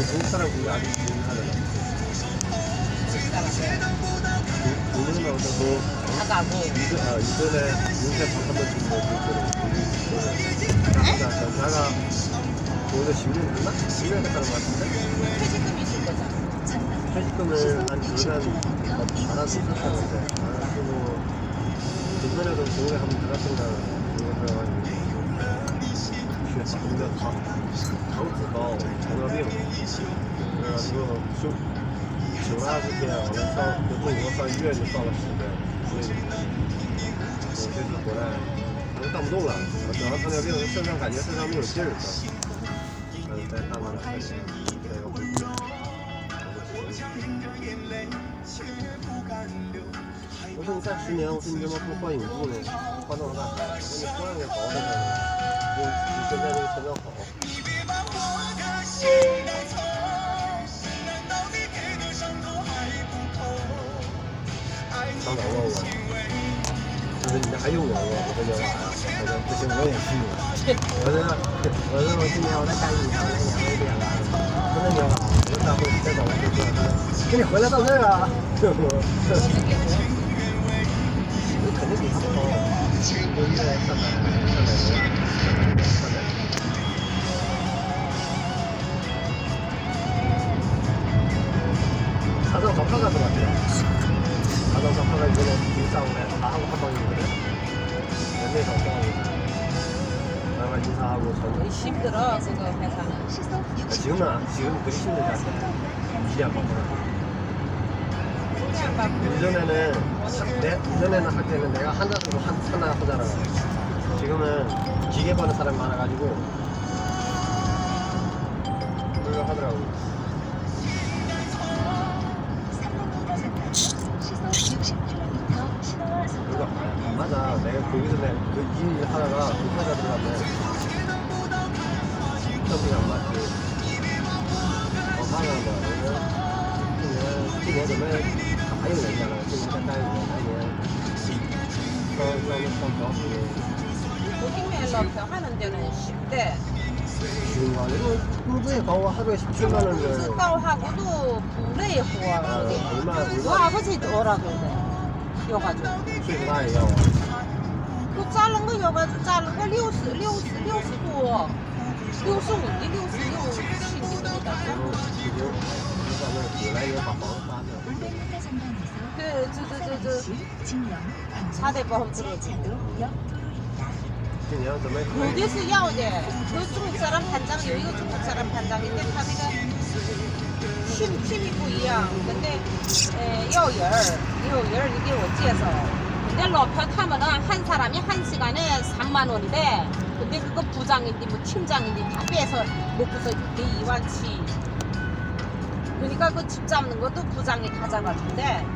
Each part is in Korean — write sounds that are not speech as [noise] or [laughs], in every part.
그 중국 사람 근데 아직 유명하잖아. 중국은 어쩌고 나가고 이전 아 이전에 윤세 방한번 준거 그거를 자가 자가 거기서 10년 됐나? 10년 됐다는 것 같은데 퇴직금이 줄 거잖아. 퇴직금을 한 절반 받아 쓰셨다는데 안 쓰고 중간에도 서울에 한번 들어갔던가 그거 들어가지고 근데 다 당수가 都挺高的，糖尿病。嗯，你就请了那十天，我了上就正常上医院就上了十天。所以，我这次回来反干不动了。我得了糖尿病，身上感觉身上没有劲儿。嗯，但是带带，我要回去。我说你干十年，我说你这帮不换一布呢？换到我那啥，我说你换万别保呢。你现在这个条件好。当老问我，就是你还用我？我说有啊，我说不行，我也去。我说我说我今年我再干一年，我两年了。我说你好，我大会再找我就说，跟你回来到这儿啊。我肯定比他们高，一个月三百三 지금은 안- 지금 그리 않대. 일이 안. 그냥 막 예전에는 내 예전에는 할 때는 내가 한자 쓰고 한 하나 하잖아. 지금은 기계 버는 사람 이 많아가지고 그걸 하더라고. 그거 안, 안 맞아. 내가 거기서 내가 그일 하다가 그 들어가면 시점이 안 맞지. 어, 하나 뭐, 그러면 그냥 찍어두면 다有人的了，就应该待五来年。到要么上表示 고객면 러표 하는 데는 쉽대. 쉬운 거 아니고工资에 가고 하루에 17만 원을 쓰다하고도 불에 아, 후원. 얼마 그 얼마 아버지 오라고 그래. 여가지고. 수입 나이야. 그 자른 거 여가지고 자른 거 60, 60, 60 多. 65니 66, 70입니 다. 그리고 그리고 일단은 그 나이에 밥房 사면 그, 저, 저, 저, 저, 4대 보험 들어주고. 今年准备可以 어디서 야오대? 그 중국 사람 반장, 여기가 중국 사람 반장인데 다 내가 팀, 팀이 不一样. 근데, 에, 幼儿, 幼儿 이게 어찌해서. 근데 러표 타면은 한 사람이 한 시간에 3만 원이래. 근데 그거 부장인데 뭐 팀장인데 다 빼서 먹고서 내 이완치. 그러니까 그 집 잡는 것도 부장이 다 잡아준대.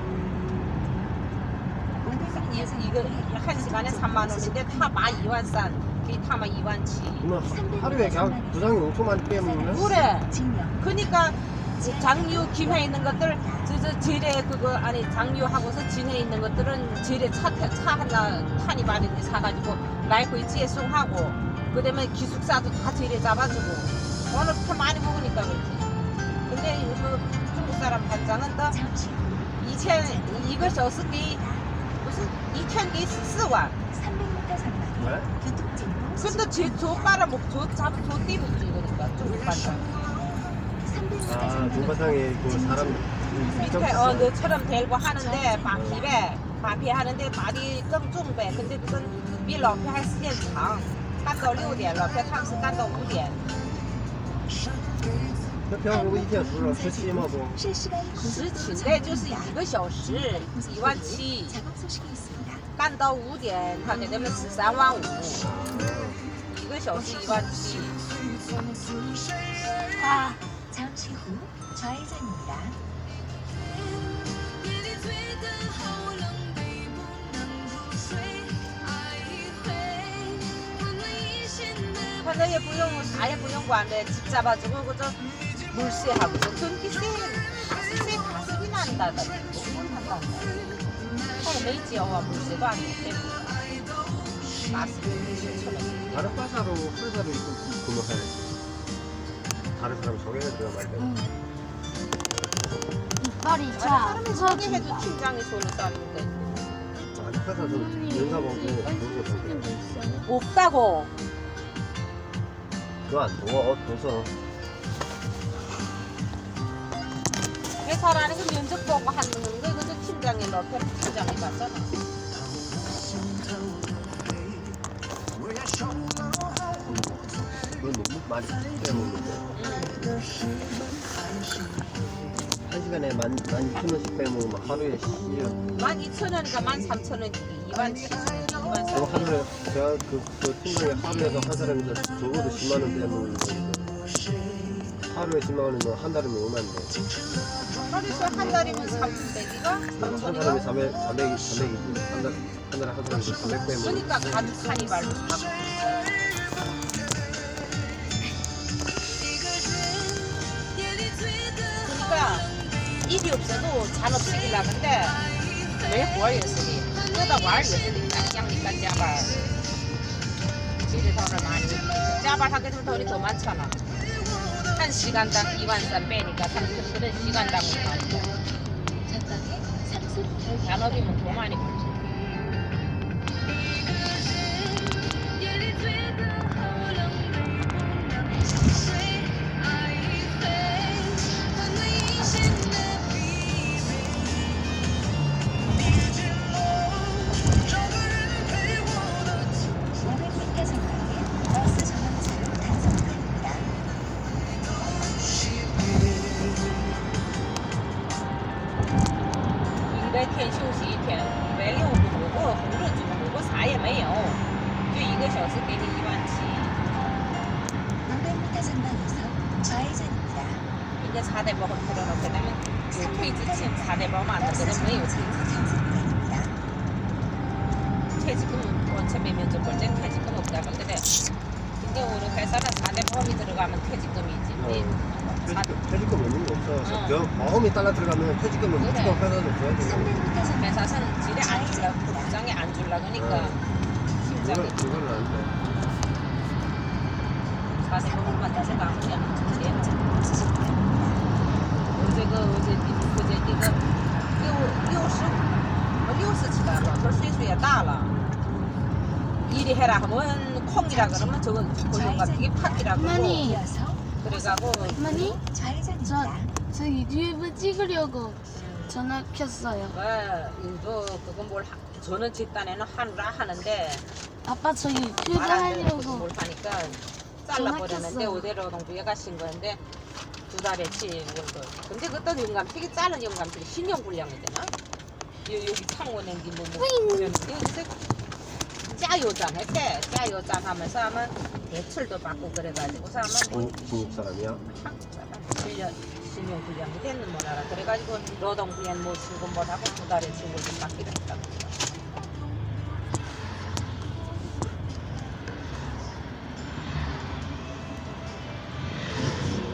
이거 한 시간에 3만 원인데 타마 2만 싼. 그 타마 2만치. 그러면 하루에 그냥 부장이 5천만 빼면 그래. 그러니까 장유 김해 있는 것들 저저 질에 그거 아니 장유하고서 진해 있는 것들은 질에 차, 차 하나 탄이 많은 데 사가지고 라이프 있지에 송하고 그다음에 기숙사도 다 질에 잡아주고 오늘 더 많이 먹으니까 그렇지. 근데 그 중국 사람 반장은 또 이천 이것이 어떻게 무슨 이천 개 쓰와. 왜? 근데 제조 빨아먹 조 잡, 조 띠먹지 그러니까 중국 반장. 아 중과상이 그 사람 밑에 어 너처럼 데리고 하는데 마피래 마피 하는데 말이 끙중배 근데 그건 비 러피 할时间长干到六点了，别烫是干到五点， 那平时不一天不是十七吗不？实勤的就是一个小时一万七，干到五点他给他们是三万五，一个小时一万七。 아, 잠시 후 좌회전입니다.反正也不用啥也不用管的，집 잡아주고 그저 물세하고 저 전기세 가스세 가스비 난다다 한다. 어, 메이지어와 물세도. 가스비 7천 원. 다른 과사로 회사로 입고 근무해야지. 다른 사람 소개해 줘야 말돼 응. 이빨이 안 소개해도. 팀장이 손을 따는데 아니 회사 좀 연사 보고 보고 없다고 그거 안 도와 도서 사라는 거 면접 보고 하는 거. 그저 팀장이 옆에 팀장이 맞잖아 그건 너무 많이 빼먹는데 응. 한 시간에 만, 만 2천 원씩 빼먹으면 하루에 씨. 만 이천 원이니까 만 삼천 원이지. 이만 칠천 원 이만 삼천 원 하루에 제가 그, 그 팀장이 하루에도 한 사람이 적어도 10만 원 빼먹는데 하루에 10만 원이면 한 달이면 얼마인데 하루에서 한 달이면 삼백이가 그럼 한 삼천이가 사람이 400, 400, 400이지 한, 달, 한 달에 한 사람이 400 빼먹으면 그러니까 가죽 한이 말로 다 그러니까 일이 없어도 잔업 시키려 근데 왜 구하였으니 그러다 구하였으니 짱짱니까 짜발. 일이 돈을 많이 짜발 하게 되면 돈이 더 많잖아 한 시간당 2만 산 빼니까 한 그런 시간당으로 하니까 전방에 상습 잔업이면 더 많이 벌 안 줄라 그러니까 팀장이 그걸, 그걸 안돼 4대 보험만 들어가면 그냥 지레 버스 전방입니다. 어제 그 어제 니- 어제 이거六六十我六十七了，老头岁数也大了。 일이 해라 하면 콩이라 그러면 저건 고용감 이게 팥이라 그러고 어머니. 이어서 그래가고 어머니? 좌회전입니다. 저 유튜브 찍으려고 전화 켰어요. 그 일도 그거 뭘 하- 저는 집단에는 하느라 하는데 아빠 저 유튜브 말안 듣고 하려고 뭘 하니까 전화 잘라버렸는데 켰어요. 오대로동부에 가신 건데 두 달에치 월급 근데 그것도 영감택이 자른 영감택이 신용불량이 되나? 요, 여기 창원행기 뭐뭐 여기서 짜요잔 했대. 짜요잔 하면서 하면 대출도 받고 그래가지고서 하면 뭐 중국 사람이야? 실력 신용불량이 됐는 뭐라라. 그래가지고 노동부엔 뭐 신고 못하고 두 달에 신고 좀 받기로 했다고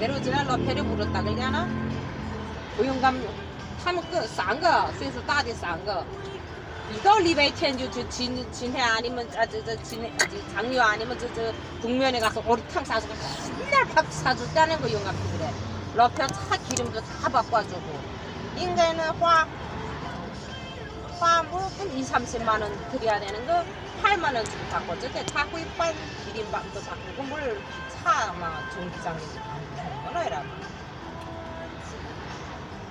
내려오지라 러페를 물었다. 그러잖아 고용감 타면 그싼거. 세수 따디 싼거. 이거 리베이트엔주 진, 진해 아니면 저, 저, 저, 진, 장류 아니면 저, 저 북면에 가서 오리탕 사주고 맨날 밥 사줬다는 거 용감 그래. 러페 차 기름도 다 바꿔주고. 인간은 화 화물 한 2, 30만 원 드려야 되는 거 8만 원 주고 바꿔줄 때 자꾸 이빨 기린 밥도 바꾸고 물차막 전기장이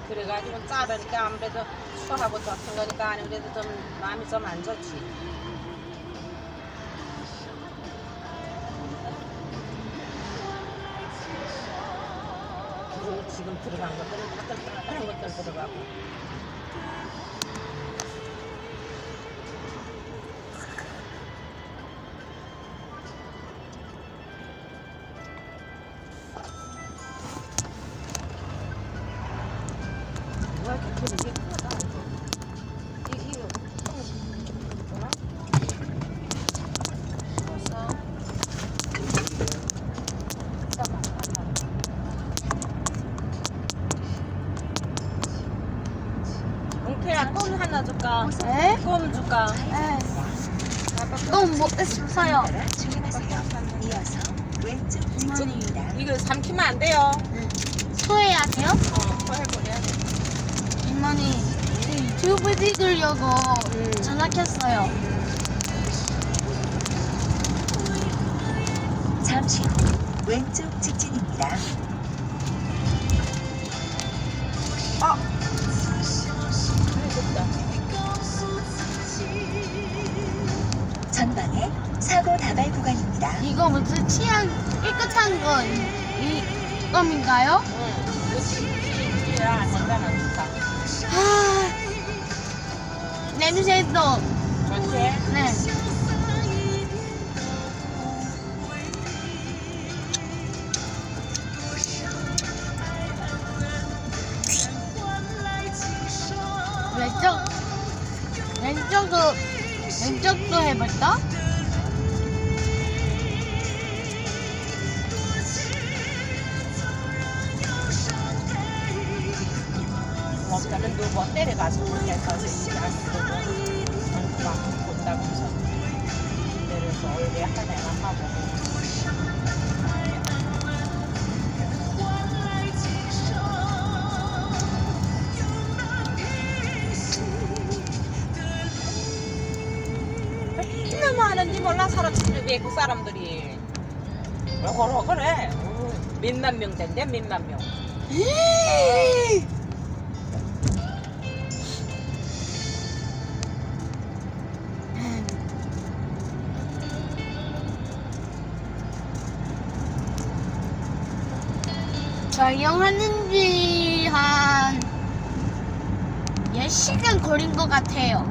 그래가지고 자르니까 아무래도 추하고 같은 거니까 아무래도 좀 마음이 좀 안 좋지. 지금 들어간 것들은 다들 다른 것들 들어가고. 왼쪽 직진입니다. 좋다. 전방에 사고 다발 구간입니다. 이거 무슨 치안 깨끗한 거 이, 이껌인가요? 응. 아, 냄새도 때려가서 그렇게 해서 이제 안 쓰고 막 본다면서 내려서 얼굴에 하나가 하고. 얼마나 많은지 몰라 사람들이 외국 사람들이. 왜 그러 그래 몇만 명 된대 몇만 명 촬영하는 지 한 10시간 걸린 것 같아요.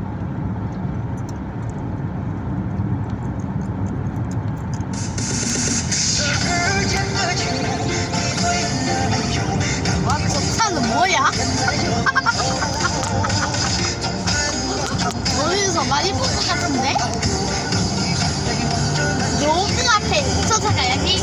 와, 저 차는 뭐야? [laughs] 어디서 많이 본 것 같은데? 여기 앞에 쫓아 가야지.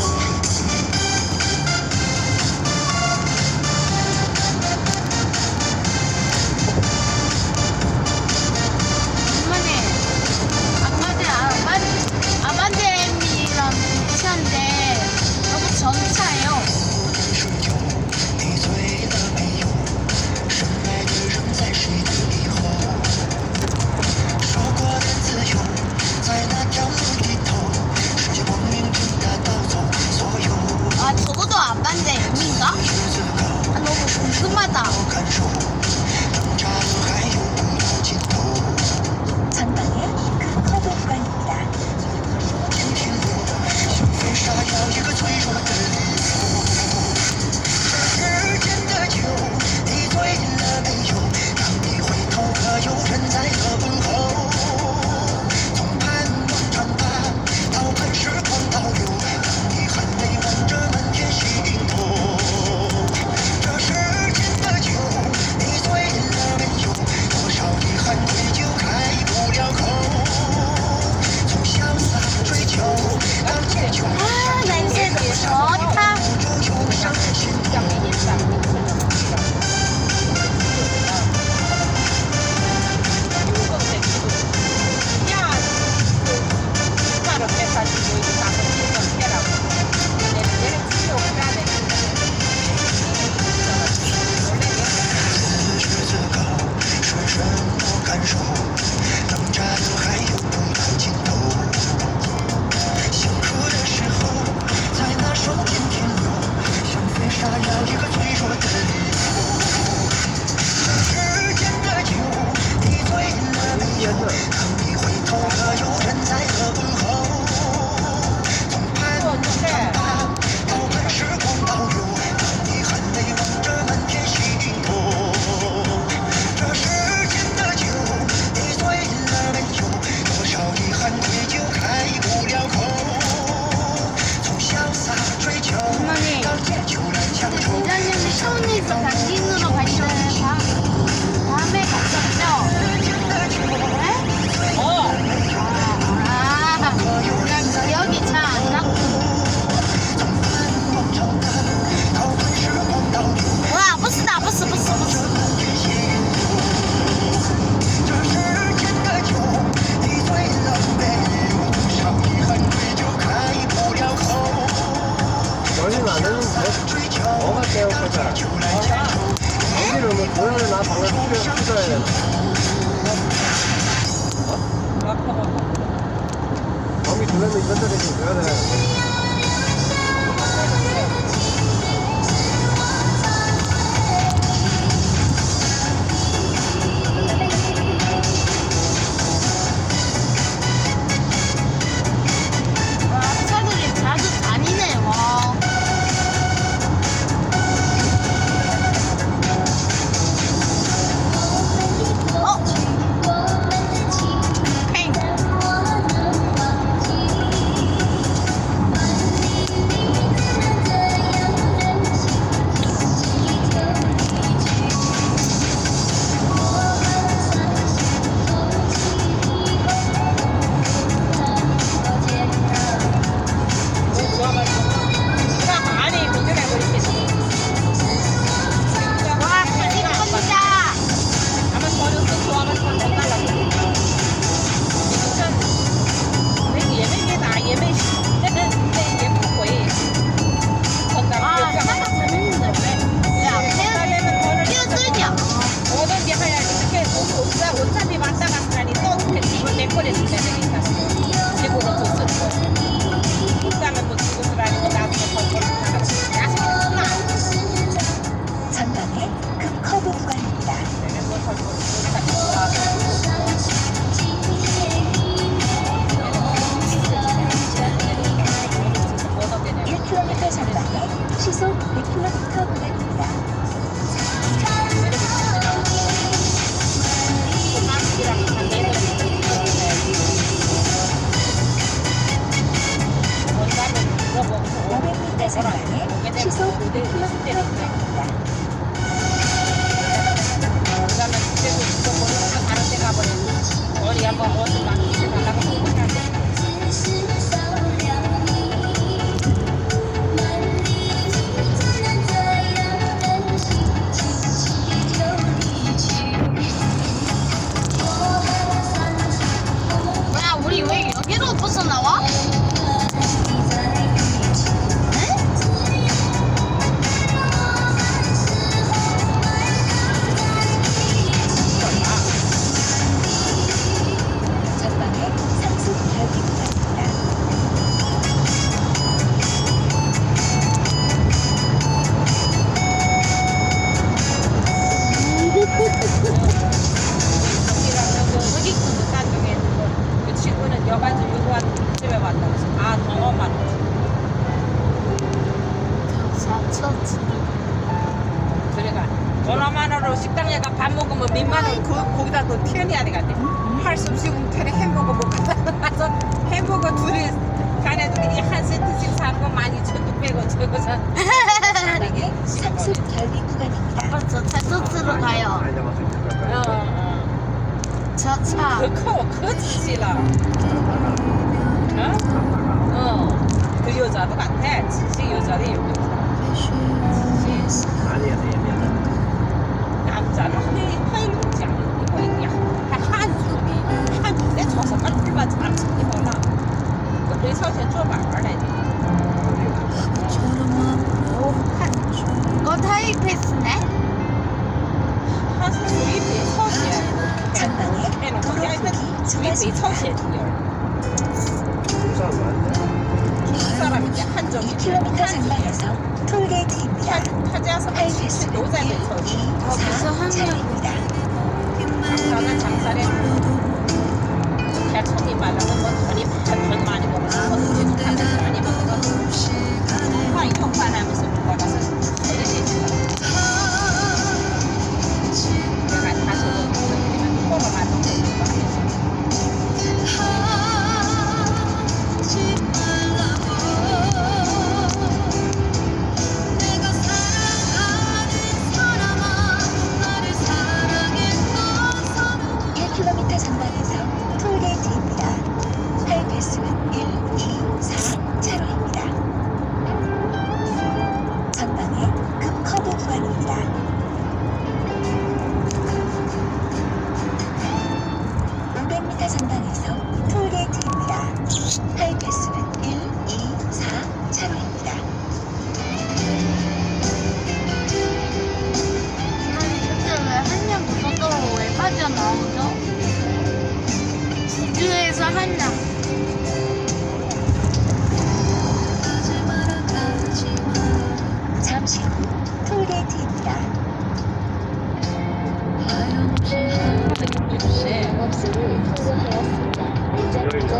咋都敢拍，自己有责任。哪里啊？对不对？男的啊，他他也不讲，不会讲，还汉族的，汉族在操什么？驴吧？咋子地方呢？我北朝鲜坐板儿来的。哎，朝鲜的。 한정 2km 전방에서 톨게이트입니다. 타자서 87 노자대천. 거기서 한 명입니다. 나는 장사를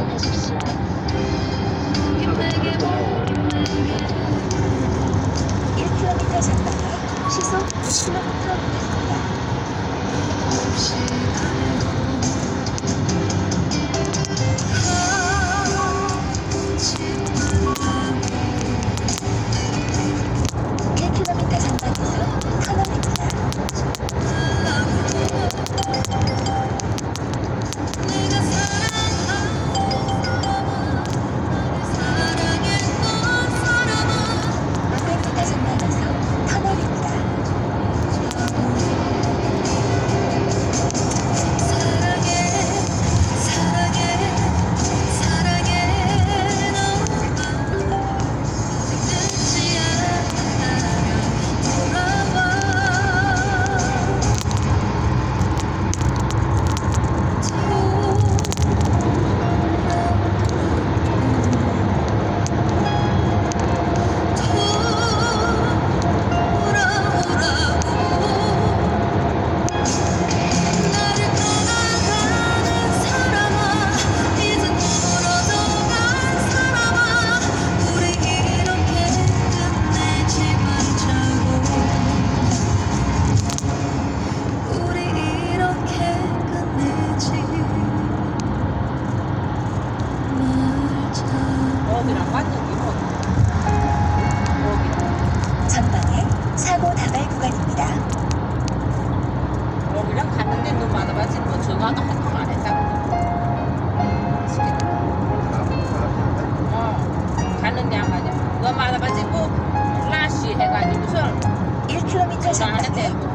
Thank you.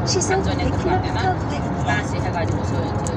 시상 전에 킬로미터 900 맛이 해가지고서